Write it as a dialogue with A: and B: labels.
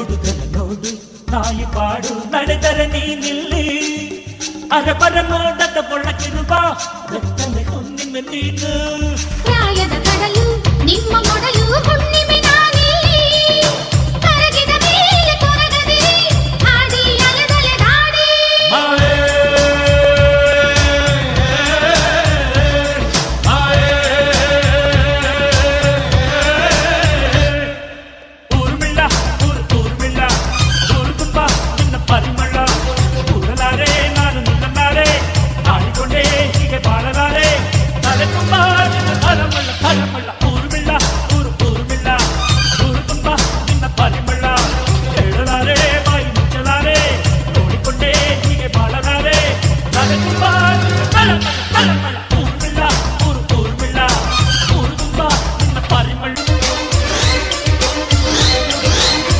A: കൊടുക്കലോടു തായി പാടു നടതര നീ നില്ലി. അര പരമോടത്തെ പൊള്ളക്കിരുപാ കൊന്നിമ നീന്ന് pala.